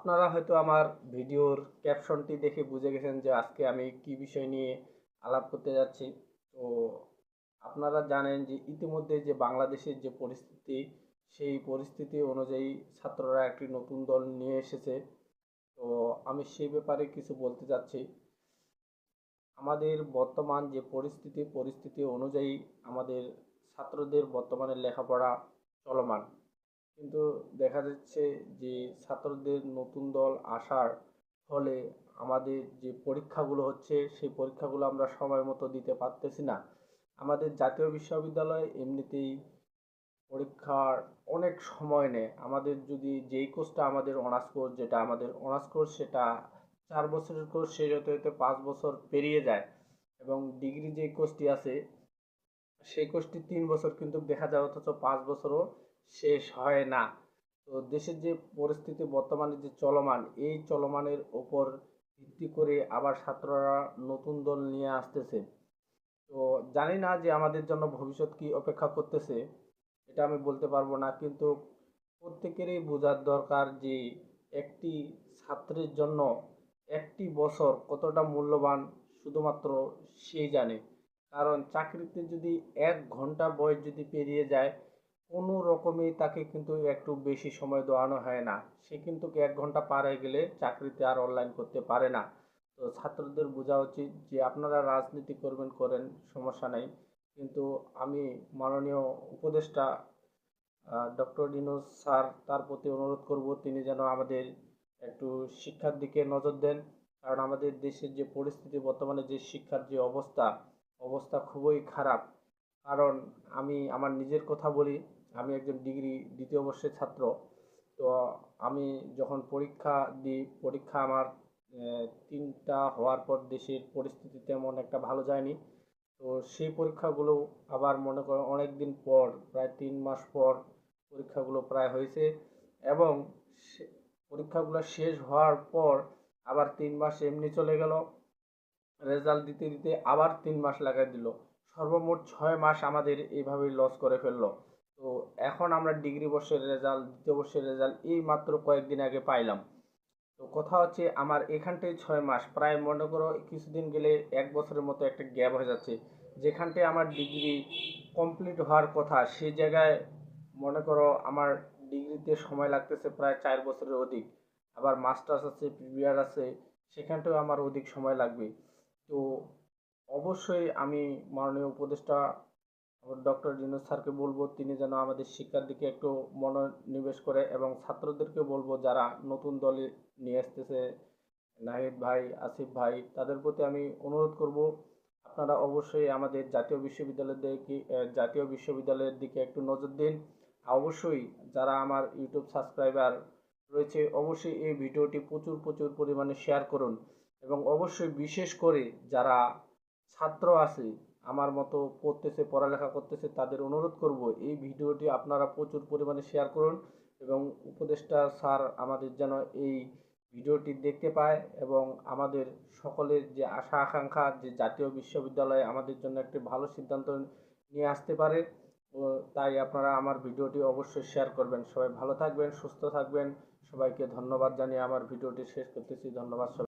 আপনারা হয়তো আমার ভিডিওর ক্যাপশনটি দেখে বুঝে গেছেন যে আজকে আমি কি বিষয় নিয়ে আলাপ করতে যাচ্ছি। তো আপনারা জানেন যে ইতিমধ্যে যে বাংলাদেশের যে পরিস্থিতি, সেই পরিস্থিতি অনুযায়ী ছাত্ররা একটি নতুন দল নিয়ে এসেছে। তো আমি সেই ব্যাপারে কিছু বলতে চাচ্ছি আমাদের বর্তমান যে পরিস্থিতি পরিস্থিতি অনুযায়ী আমাদের ছাত্রদের বর্তমানে লেখাপড়া চলমান। কিন্তু দেখা যাচ্ছে যে ছাত্রদের নতুন দল আসার ফলে আমাদের যে পরীক্ষাগুলো হচ্ছে, সেই পরীক্ষাগুলো আমরা সময় মতো দিতে পারতেছি না। আমাদের জাতীয় বিশ্ববিদ্যালয় এমনিতেই পরীক্ষার অনেক সময় নেয়। আমাদের যদি যেই কোর্সটা আমাদের অনার্স কোর্স যেটা আমাদের অনার্স কোর্স সেটা চার বছরের কোর্স শেষ হতে হতে পাঁচ বছর পেরিয়ে যায় এবং ডিগ্রি যে কোর্সটি আছে, সেই কোর্সটি তিন বছর কিন্তু দেখা যায় অথচ পাঁচ বছরও শেষ হয় না। তো দেশের যে পরিস্থিতি, বর্তমানে যে চলমান, এই চলমানের ওপর ভিত্তি করে আবার ছাত্ররা নতুন দল নিয়ে আসতেছে। তো জানি না যে আমাদের জন্য ভবিষ্যৎ কি অপেক্ষা করতেছে, এটা আমি বলতে পারব না। কিন্তু প্রত্যেকেরই বোঝার দরকার যে একটি ছাত্রের জন্য একটি বছর কতটা মূল্যবান শুধুমাত্র সেই জানে। কারণ চাকরিতে যদি এক ঘণ্টা বয়স যদি পেরিয়ে যায় কোনো রকমেই তাকে কিন্তু একটু বেশি সময় দেওয়ানো হয় না। সে কিন্তু এক ঘণ্টা পার হয়ে গেলে চাকরিতে আর অনলাইন করতে পারে না। তো ছাত্রদের বোঝা উচিত যে আপনারা রাজনীতি করবেন, করেন, সমস্যা নাই। কিন্তু আমি মাননীয় উপদেষ্টা ডক্টর ইনোজ স্যার তার প্রতি অনুরোধ করব, তিনি যেন আমাদের একটু শিক্ষার দিকে নজর দেন। কারণ আমাদের দেশের যে পরিস্থিতি, বর্তমানে যে শিক্ষার যে অবস্থা অবস্থা খুবই খারাপ। কারণ আমি আমার নিজের কথা বলি আমি একজন ডিগ্রি দ্বিতীয় বর্ষের ছাত্র, তো আমি যখন পরীক্ষা দিই, পরীক্ষা আমার তিনটা হওয়ার পর দেশের পরিস্থিতি তেমন একটা ভালো যায়নি। তো সেই পরীক্ষাগুলো আবার মনে করো অনেক দিন পর, প্রায় তিন মাস পর পরীক্ষাগুলো প্রায় হয়েছে এবং পরীক্ষাগুলো শেষ হওয়ার পর আবার তিন মাস এমনি চলে গেল। রেজাল্ট দিতে দিতে আবার তিন মাস লাগাই দিল। সর্বমোট ছয় মাস আমাদের এইভাবেই লস করে ফেলল। তো এখন আমরা ডিগ্রি বর্ষের রেজাল্ট, দ্বিতীয় বর্ষের রেজাল্ট এই মাত্র কয়েকদিন আগে পাইলাম। তো কথা হচ্ছে আমার এখানটায় ছয় মাস, প্রায় মনে করো কিছুদিন গেলে এক বছরের মতো একটা গ্যাপ হয়ে যাচ্ছে। যেখানটায় আমার ডিগ্রি কমপ্লিট হওয়ার কথা সেই জায়গায় মনে করো আমার ডিগ্রিতে সময় লাগতেছে প্রায় চার বছরের অধিক। আবার মাস্টার্স আছে প্রিভিয়ার আছে, সেখানটাও আমার অধিক সময় লাগবে। তো অবশ্যই আমি মাননীয় উপদেষ্টা ডক্টর জিনুস স্যারকে বলব, তিনি যেন আমাদের শিক্ষার দিকে একটু মনোনিবেশ করে এবং ছাত্রদেরকে বলব, যারা নতুন দলে নিয়ে আসতেছে, নাহিদ ভাই, আসিফ ভাই, তাদের প্রতি আমি অনুরোধ করব, আপনারা অবশ্যই আমাদের জাতীয় বিশ্ববিদ্যালয়ের দিকে জাতীয় বিশ্ববিদ্যালয়ের দিকে একটু নজর দিন। অবশ্যই যারা আমার ইউটিউব সাবস্ক্রাইবার রয়েছে, অবশ্যই এই ভিডিওটি প্রচুর প্রচুর পরিমাণে শেয়ার করুন এবং অবশ্যই বিশেষ করে যারা ছাত্র আছে আমার মতো পড়তেছে, পড়ালেখা করতেছে, তাদের অনুরোধ করব এই ভিডিওটি আপনারা প্রচুর পরিমাণে শেয়ার করুন এবং উপদেষ্টা স্যার আমাদের যেন এই ভিডিওটি দেখতে পায় এবং আমাদের সকলের যে আশা, আকাঙ্ক্ষা যে জাতীয় বিশ্ববিদ্যালয়ে আমাদের জন্য একটি ভালো সিদ্ধান্ত নিয়ে আসতে পারে তাই আপনারা আমার ভিডিওটি অবশ্যই শেয়ার করবেন। সবাই ভালো থাকবেন, সুস্থ থাকবেন। সবাইকে ধন্যবাদ জানিয়ে আমার ভিডিওটি শেষ করতেছি। ধন্যবাদ